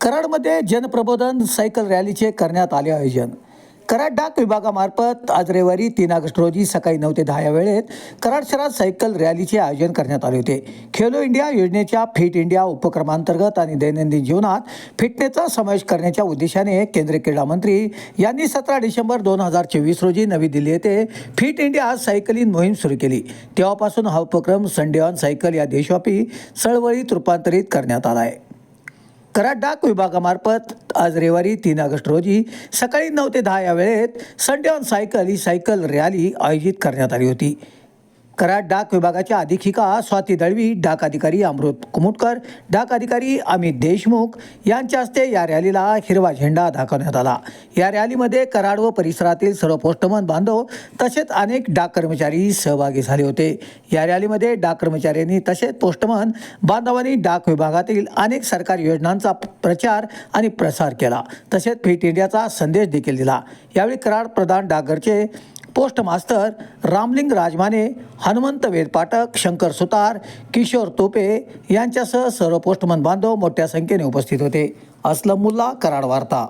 कराडमध्ये जनप्रबोधन cycle रॅलीचे करण्यात आले आयोजन. कराड डाक विभागामार्फत आज रविवारी तीन ऑगस्ट रोजी सकाळी नऊ ते दहा या वेळेत कराड शहरात सायकल रॅलीचे आयोजन करण्यात आले होते. खेलो इंडिया योजनेच्या फिट इंडिया उपक्रमांतर्गत आणि दैनंदिन जीवनात फिटनेसचा समावेश करण्याच्या उद्देशाने केंद्रीय क्रीडा मंत्री यांनी सतरा डिसेंबर दोन हजार चोवीस रोजी नवी दिल्ली येथे फिट इंडिया सायकलिंग मोहीम सुरू केली. तेव्हापासून हा उपक्रम संडे ऑन सायकल या देशव्यापी चळवळीत रूपांतरित करण्यात आला आहे. कराड डाक विभागामार्फत आज रविवारी तीन ऑगस्ट रोजी सकाळी नऊ ते दहा या वेळेत संडे ऑन सायकल ही सायकल रॅली आयोजित करण्यात आली होती. कराड डाक विभागाच्या अधीक्षिका स्वाती दळवी डाक अधिकारी अमृत कुमुटकर डाक अधिकारी अमित देशमुख यांच्या हस्ते या रॅलीला हिरवा झेंडा दाखवण्यात आला. या रॅलीमध्ये कराड व परिसरातील सर्व पोस्टमन बांधव तसेच अनेक डाक कर्मचारी सहभागी झाले होते. या रॅलीमध्ये डाक कर्मचाऱ्यांनी तसेच पोस्टमन बांधवांनी डाक विभागातील अनेक सरकारी योजनांचा प्रचार आणि प्रसार केला. तसेच फिट इंडियाचा संदेश देखील दिला. यावेळी कराड प्रधान डाकघरचे पोस्ट मास्तर रामलिंग राजमाने हनुमंत वेदपाठक शंकर सुतार किशोर तोपे यांच्यासह सर्व पोस्टमन बांधव मोठ्या संख्येने उपस्थित होते. असलम मुल्ला कराड वार्ता.